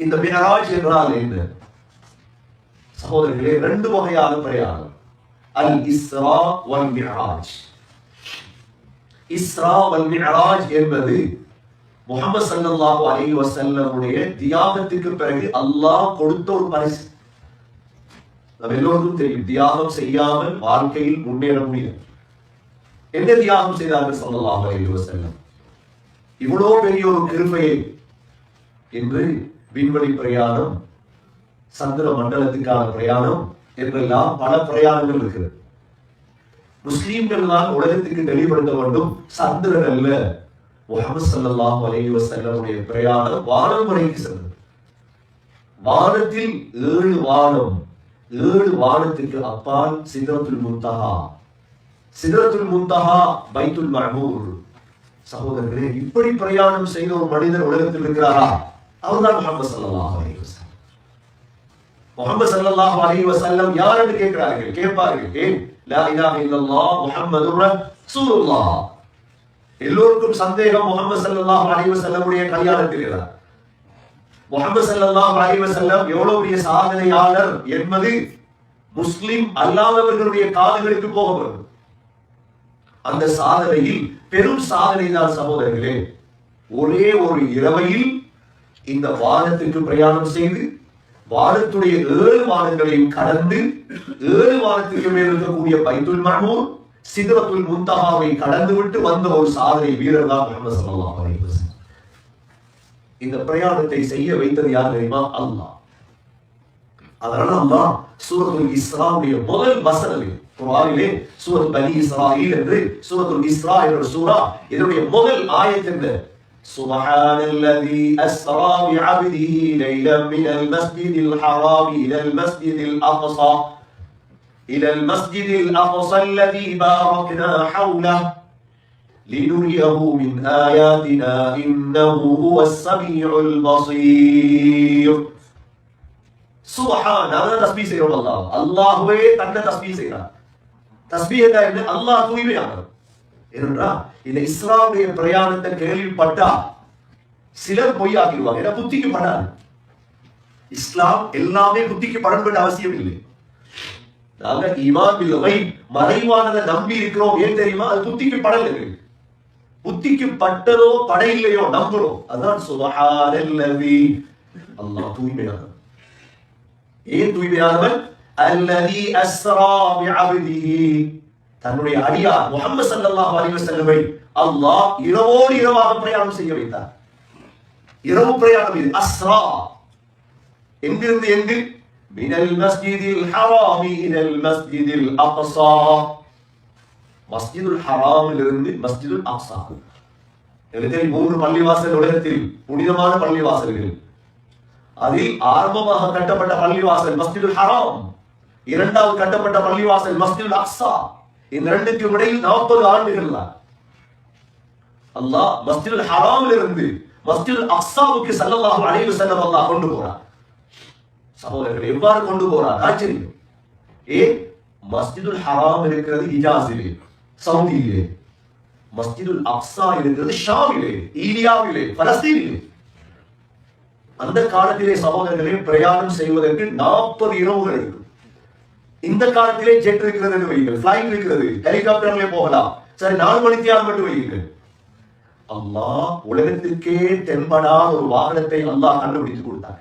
இந்த மிஹராஜ் என்றால் என்ன? சகோதரர்களே ரெண்டு வகையான பிரயாணம். அல் இஸ்ரா வல் மிராஜ். இஸ்ரா வல் மிராஜ் என்பது முகமது சல்லாஹு அலி வஸல்லமுடைய தியாகத்துக்கு பிறகு அல்லாஹ் கொடுத்த ஒரு பரிசு. நம்ம எல்லோருக்கும் தெரியும் தியாகம் செய்யாமல் வாழ்க்கையில் முன்னேற முடியும் என்ன தியாகம் செய்தார்கள் சல்லாஹு அலி வசல்லம் இவ்வளோ பெரிய ஒரு கிருமையை என்று விண்வெளி பிரயாணம் சந்திர மண்டலத்துக்கான பிரயாணம் என்றெல்லாம் பல பிரயாணங்கள் இருக்கிறது முஸ்லீம்கள் தான் உலகத்துக்கு தெளிவுபடுத்த வேண்டும். சந்திரன் அல்ல. முகமது சல்லாஹ் அலைஹி வஸல்லமுடைய பிரயாணம் வானம் வரைக்கும் சென்றது வானத்தில் ஏழு வானம் ஏழு வானத்துக்கு அப்பால் சிதறத்துல் முந்தஹா சிதறத்துல் முந்தகா பைத்துல் மஹமூர் சகோதரர்களே இப்படி பிரயாணம் செய்த ஒரு மனிதர் உலகத்தில் இருக்கிறாரா? அவர்தான் முகமது ஸல்லல்லாஹு அலி வசல்லம் முகமது ஸல்லல்லாஹு அலி வசல்லம் யார் என்று கேட்கிறார்கள்? கேட்பார்கள். ஏன்? லா இலாஹ இல்லல்லாஹ் முஹம்மது ரசூலுல்லாஹ். எல்லோருக்கும் சந்தேகம் முகமது ஸல்லல்லாஹு அலி வசல்லமுடைய கல்யாணத்தில் தான். முகமது ஸல்லல்லாஹு அலி வசல்லம் எவ்வளவு பெரிய சாதனையாளர் என்பது முஸ்லிம் அல்லாதவர்களுடைய காதுகளுக்கு போக வரும் அந்த சாதனையில் பெரும் சாதனை தான் சகோதரர்களே ஒரே ஒரு இரவையில் இந்த வானத்துக்கு பிரயாணம் செய்து வானத்துடைய ஏழு வானங்களையும் கடந்து ஏழு வானத்துக்கு மேல் இருக்கக்கூடிய பைத்துல் மஹமூர் சிதறத்துல் முந்தகாவை கடந்து விட்டு வந்த ஒரு சாதனை வீரர் தான் முகமது இந்த பிரயாணத்தை செய்ய வைத்தது யார் தெரியுமா? அல்லாஹ். அதனால அல்லாஹ் சூரத்துல் இஸ்ராவுடைய முதல் வசனமே குரானிலே சூரத் பனி இஸ்ராயில் என்று சூரத்துல் இஸ்ரா என்ற சூரா இதனுடைய முதல் ஆயத் என்ன سبحان الذي أسرى بعبده ليلا من المسجد الحرام إلى المسجد الأقصى إلى المسجد الأقصى الذي باركنا حوله لنريه من آياتنا إنه هو السميع البصير. سبحان هذا അവനെ തസ്ബീഹ് الله. الله അള്ളാഹുവേ തന്നെ തസ്ബീഹ് ചെയ്യണം تسبيح الله അള്ളാഹ് തൂയ്വയാണ് ஏனென்றால் இந்த இஸ்லாமுடைய பிரயாணத்தை கேள்விப்பட்டா சிலர் பொய்யாக்கிடுவாங்க. ஏன்னா புத்திக்கு படாது. இஸ்லாம் எல்லாமே புத்திக்கு படம் வேண்டிய அவசியம் இல்லை நாங்க ஈமான் பில் மறைவானதை நம்பி இருக்கிறோம். ஏன் தெரியுமா? அது புத்திக்கு படல. இருக்கு புத்திக்கு பட்டதோ பட இல்லையோ நம்புறோம். அதான் சுபஹானல்லதி. அல்லாஹ் தூய்மையானவர். ஏன் தூய்மையானவன் அல்லதி அஸ்ரா பிஅப்திஹி. தன்னுடைய அடியார் முகமது சல்லாஹ் அலிவசல்லமை அல்லாஹ் இரவோடு இரவாக பிரயாணம் செய்ய வைத்தார். இரவு பிரயாணம் இது அஸ்ரா. எங்கிருந்து எங்கு? மினல் மஸ்ஜிதில் ஹராமி இனல் மஸ்ஜிதில் அக்ஸா. மஸ்ஜிதுல் ஹராமிலிருந்து மஸ்ஜிதுல் அக்ஸா. எனக்கு மூன்று பள்ளிவாசல் உலகத்தில் புனிதமான பள்ளிவாசல்கள். அதில் ஆரம்பமாக கட்டப்பட்ட பள்ளிவாசல் மஸ்ஜிதுல் ஹராம் இரண்டாவது கட்டப்பட்ட பள்ளிவாசல் மஸ்ஜிதுல் அக்ஸா. இந்த ரெண்டுக்கும் இடையில் நாற்பது ஆண்டுகள் அல்லாஹ் மஸ்ஜிதுல் ஹராமில் இருந்து மஸ்ஜிதுல் அக்ஸாவுக்கு சல்லல்லாஹு அலைஹி வஸல்லம் அல்லாஹ் கொண்டு போறார் சகோதரர்கள் எவ்வாறு கொண்டு போறார் ஆச்சரியம் ஏ மஸ்ஜிதுல் ஹராம் இருக்கிறது ஹிஜாஸிலே சவுதியிலே. மஸ்ஜிதுல் அக்ஸா இருக்கிறது ஷாமிலே ஈலியாவிலே பலஸ்தீனிலே. அந்த காலத்திலே சகோதரர்களே பிரயாணம் செய்வதற்கு நாற்பது இரவுகள் இருக்கும் இந்த காலத்திலே ஜெட் இருக்கிறது என்று வையுங்கள். பிளைட் இருக்கிறது. ஹெலிகாப்டர்ல போகலாம். சரி நாலு மணித்தியால் மட்டும் வையுங்கள். அல்லாஹ் உலகத்திற்கே தென்படா ஒரு வாகனத்தை அல்லாஹ் கண்டுபிடித்து கொடுத்தார்.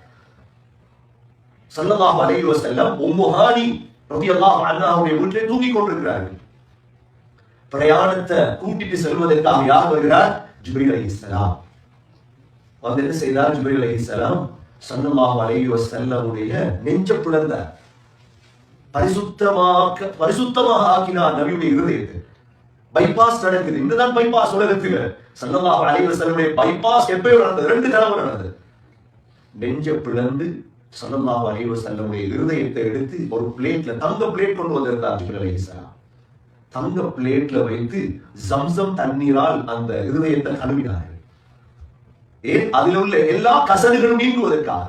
ஸல்லல்லாஹு அலைஹி வஸல்லம் உம்மு ஹானி ரலியல்லாஹு அன்ஹாவுடைய வீட்டிலே தூங்கிக் கொண்டிருக்கிறார்கள். பிரயாணத்தை கூட்டிட்டு செல்வதற்காக யார் வருகிறார்? ஜிப்ரீல் அலைஹிஸ்ஸலாம் வந்து என்ன செய்தார்? ஜிப்ரீல் அலைஹிஸ்ஸலாம் ஸல்லல்லாஹு அலைஹி வஸல்லமுடைய நெஞ்ச பிளந்தார் பரிசுத்தமாக்க பரிசுத்தமாக ஆக்கினார் நபியுடைய இருதயத்தை. பைபாஸ் நடக்குது. இதுதான் பைபாஸ் உலகத்தில். ஸல்லல்லாஹு அலைஹி வஸல்லமுடைய பைபாஸ் எப்பயோ நடந்தது. ரெண்டு தடவை நடந்தது. நெஞ்ச பிளந்து ஸல்லல்லாஹு அலைஹி வஸல்லமுடைய இருதயத்தை எடுத்து ஒரு பிளேட்ல தங்க பிளேட் கொண்டு வந்திருந்தார் ஜிப்ரீல் தங்க பிளேட்ல வைத்து சம்சம் தண்ணீரால் அந்த இருதயத்தை கழுவினார்கள் ஏன்? அதில் உள்ள எல்லா கசடுகளும் நீங்குவதற்காக.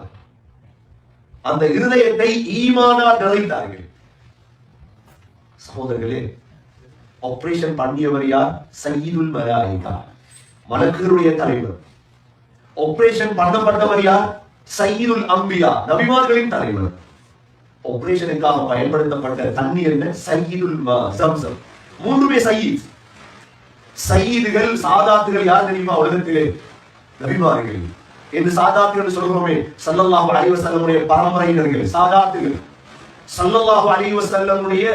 அந்த இருதயத்தை ஈமானால் நிறைந்தார்கள். சகோதரர்களே ஆபரேஷன் பண்ணியவர் யார்? சயீதுல் மலாயிகா. மலக்குகளுடைய தலைவர். ஆபரேஷன் பண்ணப்பட்டவர் யார்? சயீதுல் அம்பியா நபிமார்களின் தலைவர். ஆபரேஷனுக்காக பயன்படுத்தப்பட்ட தண்ணீர் என்ன? சயீதுல் சம்சம். மூன்றுமே சயீத். சயீதுகள் சாதாத்துகள் யார் தெரியுமா உலகத்திலே? நபிமார்கள். என்று சாதாத்துகள் சொல்கிறோமே சல்லல்லாஹு அலைவசல்லமுடைய பரம்பரையினர்கள் சாதாத்துகள். சல்லல்லாஹு அலைவசல்லமுடைய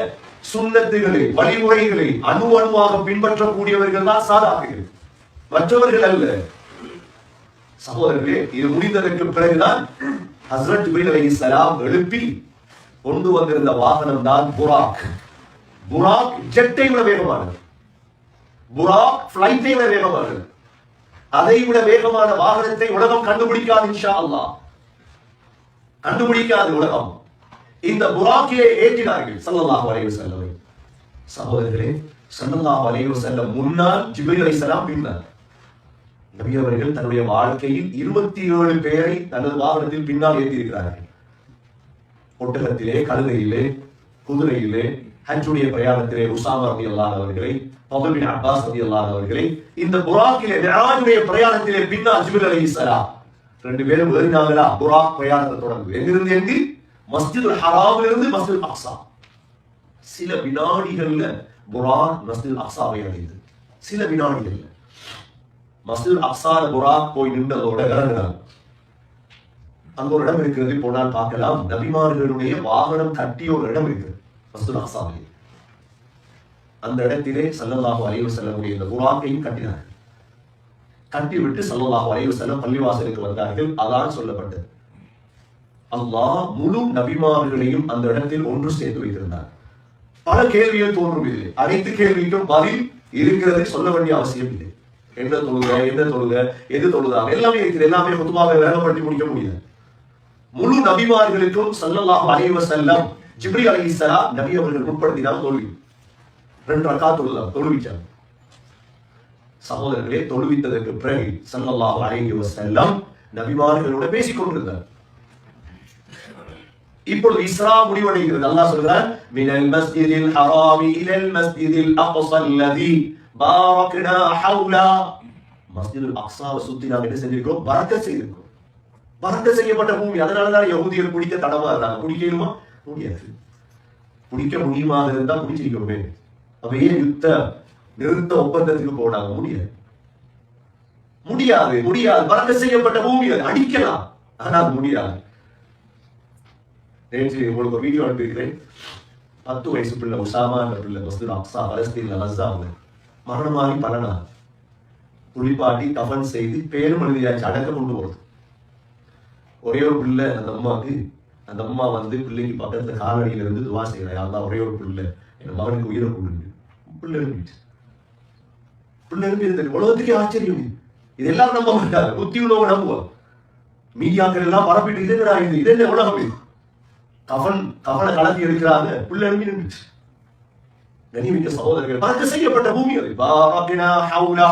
சுந்தத்துகளை வழிமுறைகளை அணு அணுவாக பின்பற்றக்கூடியவர்கள் தான் சாதாத்துகள் மற்றவர்கள் அல்ல. சகோதரர்களே இது முடிந்ததற்கு பிறகுதான் ஹஸ்ரத் ஜிப்ரீல் சலாம் எழுப்பி கொண்டு வந்திருந்த வாகனம் தான் புராக். புராக் ஜெட்டை விட வேகமானது. புராக் பிளைட்டை விட வேகமானது. அதை விட வேகமான வாகனத்தை உலகம் கண்டுபிடிக்காது இன்ஷா அல்லா கண்டுபிடிக்காது உலகம். இந்த புராக்கிலே ஏற்றினார்கள். ஸல்லல்லாஹு அலைஹி வஸல்லம். சகோதரர்களே ஸல்லல்லாஹு அலைஹி வஸல்லம் முன்னால் ஜிப்ரீல் அலைஹிஸ்ஸலாம் பின்னால். நபி அவர்கள் தன்னுடைய வாழ்க்கையில் இருபத்தி ஏழு பேரை தனது வாகனத்தில் பின்னால் ஏற்றியிருக்கிறார்கள். ஒட்டகத்திலே கழுதையிலே குதிரையிலே ஹஜ்ஜுடைய பிரயாணத்திலே உசாமா ரதி அல்லாஹ் அவர்களை பவுல் அப்பாஸ் ரதி அல்லாஹ் அவர்களை இந்த புராக்கிலே மிராஜுடைய பிரயாணத்திலே பின்னால் ஜிபிர் அலைஹிஸ்ஸலாம் ரெண்டு பேரும் ஏறினாங்களா புராக் பிரயாணத்தை தொடர்ந்து எங்கிருந்து எங்கு மஸ்ஜிதுல் ஹராமில் இருந்து மஸ்ஜித் அக்ஸா சில வினாடிகள்ல புராக் மஸ்ஜித் அக்ஸாவை அடைந்தது சில வினாடிகள்ல. மஸ்ஜித் அக்ஸால புராக் போய் நின்றதோட இறங்கினாங்க அங்க ஒரு இடம் இருக்கிறது போனால் பார்க்கலாம். நபிமார்களுடைய வாகனம் கட்டிய ஒரு இடம் இருக்கிறது மஸ்ஜித் அக்ஸாவில் அந்த இடத்திலே சல்லல்லாஹு அலைஹி செல்லக்கூடிய இந்த புராக்கையும் கட்டினார்கள் கட்டிவிட்டு சல்லல்லாஹு அலைஹி வஸல்லம் பள்ளிவாசலுக்கு வந்தார்கள். அதான் சொல்லப்பட்டது. அல்லாஹ் முழு நபிமார்களையும் அந்த இடத்தில் ஒன்று சேர்த்து வைத்திருந்தார். பல கேள்விகள் தோன்றும் இது. அனைத்து கேள்விக்கும் பதில் இருக்கிறதை சொல்ல வேண்டிய அவசியம் இல்லை. என்ன தொழுக என்ன தொழுக எது தொழுதாக எல்லாமே இருக்குது. எல்லாமே பொதுவாக வேகப்படுத்தி முடிக்க முடியாது. முழு நபிமார்களுக்கும் சல்லல்லாஹ் அலைவ செல்லம் ஜிப்ரி அலைஹிஸ்ஸலாம் நபி அவர்கள் உட்படுத்தினால் தோல்வி ரெண்டு ரக்கா தொழுதா தொழுவிச்சாங்க சகோதரர்களே தொழுவித்ததற்கு பிறகு சல்லல்லாஹ் அலைவ செல்லம் நபிமார்களோட பேசிக் கொண்டிருந்தார் இப்பொழுது இஸ்ரா முடிவடைகிறது. அல்லாஹ் சொல்கிறார் மினல் மஸ்ஜிதில் ஹராமி இலல் மஸ்ஜிதில் அக்ஸா அல்லதி பாரக்னா ஹவுலா. மஸ்ஜிதுல் அக்ஸாவை சுத்தி நாங்க என்ன செஞ்சிருக்கோம் பரக்கத் செய்திருக்கோம் பரக்கத் செய்யப்பட்ட பூமி. அதனால தான் யஹூதியர் குடிக்க இருந்தாங்க. குடிக்கணுமா முடியாது. குடிக்க முடியுமா இருந்தா குடிச்சிருக்கோமே. அப்ப ஏன் யுத்த நிறுத்த ஒப்பந்தத்துக்கு போனாங்க? முடியாது. முடியாது. முடியாது. பரக்கத் செய்யப்பட்ட பூமி அது. அடிக்கலாம். ஆனா முடியாது. நேற்று உங்களுக்கு ஒரு வீடியோ அனுப்பியிருக்கிறேன். பத்து வயசு பிள்ளை உசாமா என்ற பிள்ளை மஸ்ஜித் அக்ஸா பலஸ்தீன்ல அவங்க. மரணமாகி பல நாள். குளிப்பாட்டி கஃன் செய்து பேரும் எழுதியாச்சு அடக்க கொண்டு போகிறது ஒரே ஒரு பிள்ளை அந்த அம்மாவுக்கு அந்த அம்மா வந்து பிள்ளைக்கு பக்கத்துல காலடியில இருந்து துவா செய்யறா அதான் ஒரே ஒரு பிள்ளை. என் மகனுக்கு உயிரை கொடுங்க. பிள்ளை எழுப்பிட்டு பிள்ளை எழுப்பி உலகத்துக்கே ஆச்சரியம் இது. இதெல்லாம் நம்ப மாட்டாங்க புத்தி உள்ளவங்க நம்புவோம். மீடியாக்கள் எல்லாம் பரப்பிட்டு இது என்ன இது என்ன உலகம் இது? கவன் கவன கலந்து இருக்கிறாங்க. புள்ள எழுப்பி நின்றுச்சு. கனிமிக்க சகோதரர்கள் பறக்க செய்யப்பட்ட பூமி அது. பாபினா ஹவுலா.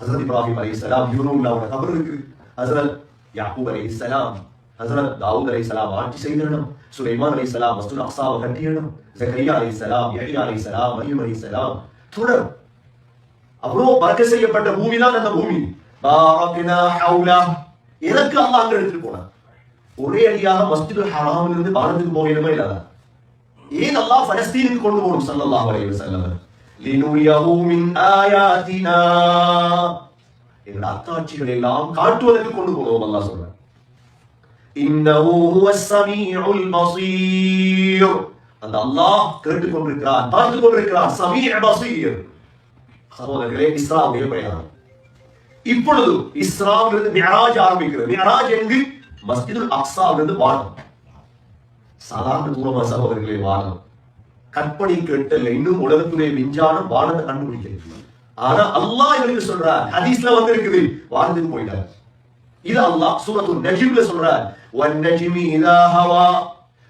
ஹசரத் இப்ராஹிம் அலைஹிஸ்ஸலாம் யூனுல்லாவோட கபர் இருக்கு ஹசரத் யாக்கூப் அலைஹிஸ்ஸலாம் ஹசரத் தாவூத் அலைஹிஸ்ஸலாம் ஆட்சி செய்த இடம் சுலைமான் அலைஹிஸ்ஸலாம் மஸ்ஜித் அக்ஸாவை கட்டிய இடம் ஜக்கரியா யஹியா அலி சலாம் மரியம் அலைஹிஸ்ஸலாம் தொடர். அவ்வளோ பறக்க செய்யப்பட்ட பூமி தான் அந்த பூமி. பாபினா ஹவுலா. எனக்கு அல்லாஹ் அங்க எடுத்துட்டு போனான். ஒரே அடியாக மஸ்ஜிதுல் ஹராமில் இருந்து பாரதத்துக்கு போகணுமே இல்லாத? ஏன் அல்லாஹ் பலஸ்தீனுக்கு கொண்டு போகணும் ஸல்லல்லாஹு அலைஹி வஸல்லம் லினுரியஹு மின் ஆயாத்தினா. எங்கள் அத்தாட்சிகளை எல்லாம் காட்டுவதற்கு கொண்டு போகணும் அல்லாஹ் சொல்றான். இன்னஹு ஹுவஸ் ஸமீஉல் பஸீர். அந்த அல்லாஹ் கேட்டுக் கொண்டிருக்கிறார் பார்த்துக் கொண்டிருக்கிறார் ஸமீஉ பஸீர். சகோதரர்களே இஸ்ராவுடைய பிரயாணம். இஸ்லாம் இருந்து மியராஜ் ஆரம்பிக்கிறது. மியராஜ் எங்கு? மஸ்ஜிதுல் அக்ஸாவிலிருந்து வானம் சாதாரண தூரமா சகோதரர்களே வானம் கற்பனை கேட்டல இன்னும் உலகத்துடைய விஞ்ஞானம் வானத்தை கண்டுபிடிக்கிறது ஆனா அல்லாஹ் இவருக்கு சொல்றார் ஹதீஸ்ல வந்து இருக்குது வானத்துக்கு போயிட்டார் இது அல்லாஹ் சூரத்து நஜிம்ல சொல்றார் والنجم إذا هوى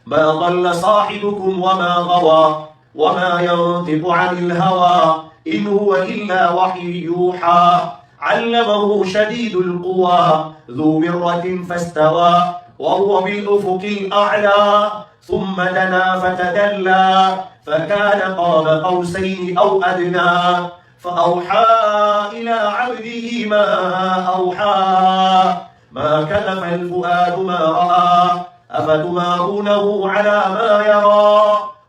ما ضل صاحبكم وما غوى وما ينطق عن الهوى إن هو إلا وحي يوحى علمه شديد القوى ذو مرة فاستوى وهو بالأفق الأعلى. ثم دنا فتدلى فكان قاب قوسين أو أدنى. فأوحى إلى عبده ما أوحى. ما كذب الفؤاد ما رأى أفتمارونه على ما يرى.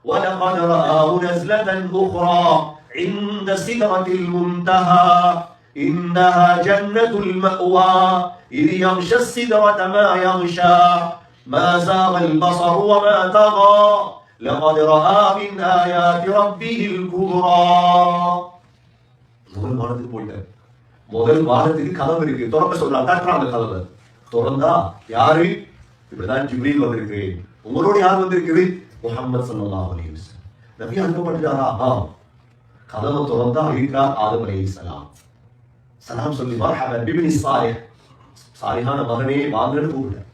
ولقد رآه نزلة أخرى عند سدرة المنتهى. إنها جنة المأوى إذ يغشى السدرة ما يغشى ما زاغ البصر وما طغى لقد رأى من آيات ربه الكبرى முதல் வாரத்துக்கு போயிட்டார் முதல் வாரத்துக்கு கதவு இருக்கு திறக்க சொல்றாங்க தட்டுறாங்க கதவை திறந்தா யாரு இப்படிதான் ஜிப்ரீல் வந்திருக்கு உங்களோட யார் வந்திருக்குது முகமது ஸல்லல்லாஹு அலைஹி வஸல்லம் நபி அனுப்பப்பட்டாரா ஆம் கதவை திறந்தா இருக்கிறார் ஆதம் அலைஹிஸ்ஸலாம் சலாம் சொல்லி மர்ஹபன். பிபினி சாலிஹ். சாலிஹான மகனே வாங்கன்னு கூப்பிட்டார்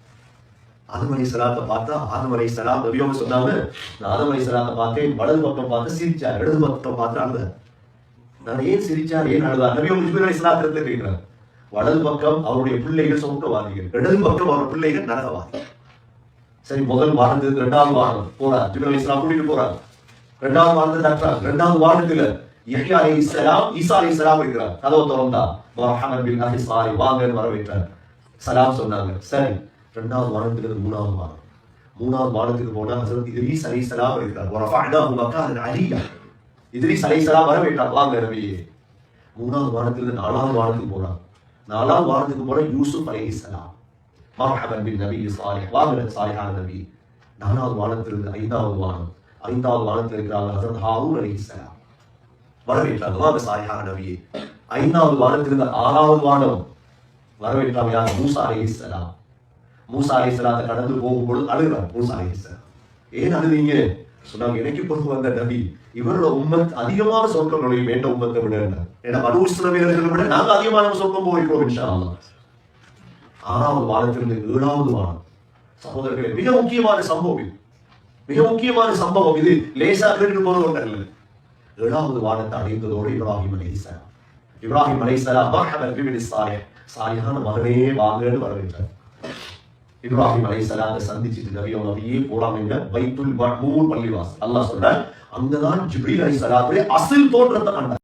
ஆதம் அலை சலாத்தை பார்த்தா ஆதம் அலை சலாம் நபியோக சொன்னாங்க நான் ஆதம் அலை சலாத்தை பார்த்தேன் வலது பக்கம் பார்த்து சிரிச்சார். இடது பக்கம் பார்த்து அழுதார். நான் ஏன் சிரிச்சார்? ஏன் அழுதார்? நபி அவங்க ஜிப்ரீல் அலைஹிஸ்ஸலாத்திலிருந்து கேட்கிறார். வலது பக்கம் அவருடைய பிள்ளைகள் சொர்க்கவாதிகள் இடது பக்கம் அவர் பிள்ளைகள் நரகவாதிகள் சரி முதல் வாரத்துக்கு ரெண்டாவது வாரம் போறார். ஜிப்ரீல் இஸ்லாம் கூட்டிட்டு போறாங்க. ரெண்டாவது வாரத்துல டாக்டர் ரெண்டாவது வாரத்துல இஹ்யா அலி இஸ்லாம் ஈசா அலைஹிஸ்ஸலாம் இருக்கிறார். கதவை திறந்தா சாரி வாங்கன்னு வரவேற்றார். சலாம் சொன்னாங்க சரி ரெண்டாவது வாரத்துக்கு மூணாவது வாரம். மூணாவது வாரத்துக்கு போனா ஹசரத் இதுலீஸ் அலி சலாம் இருக்கிறார். வரஃபஅனாஹு மக்கானன் அலியா. இத்ரீஸ் அலைஹிஸ்ஸலாம் வரவேற்றார் வாங்க நபியே. மூணாவது வாரத்துல நாலாவது வாரத்துக்கு போனான். நாலாவது வாரத்துக்கு போனா யூசுப் அலைஹிஸ்ஸலாம் மர்ஹபன் பின் நபி சாலிஹ் வாங்க சாலிஹான நபி. நாலாவது வாரத்திலிருந்து ஐந்தாவது வாரம். ஐந்தாவது வாரத்தில் இருக்கிறாங்க ஹசரத் ஹாரூன் அலி வரவேற்றாங்க வாங்க சாலிஹான நபியே ஐந்தாவது வானத்திலிருந்து ஆறாவது வானம் வரவேற்றாங்க யார் மூசா அலிஸ்லாம் மூசா அலைஹிஸ்ஸலாத்தை கடந்து போகும்போது அழுகிறார் மூசா அலிஸ்லாம் ஏன் அழுதீங்க சொன்னாங்க எனக்கு பொறுத்து வந்த நபி இவரோட உம்மத் அதிகமான சொர்க்கம் நுழையும் என்ற உம்மத்தை விட ஏன்னா மனு விட நாங்க அதிகமான சொர்க்கம் போயிருக்கோம் இன்ஷா ஆறாவது வாரத்திலிருந்து ஏழாவது வாரம். சகோதரர்களே மிக முக்கியமான சம்பவம் இது. மிக முக்கியமான சம்பவம் இது. லேசா கேட்டு போறது ஒன்று ஏழாவது வானத்தை அடைந்ததோடு இப்ராஹிம் அலைஹிஸ்ஸலாம் இப்ராஹிம் அலைஹிஸ்ஸலாம் மர்ஹபன் பிபினி மகனே வாங்கன்னு வரவேற்றார். இப்ராஹிம் அலைஹிஸ்ஸலாத்தை சந்திச்சுட்டு நபி அவங்க அப்படியே போலாம் என்ற பைத்துல் மஹ்மூர் பள்ளிவாசல். அல்லாஹ் சொல்றார் அங்கதான் ஜிப்ரீல் அலைஹிஸ்ஸலாத்துடைய அசில் தோற்றத்தை கண்டார்.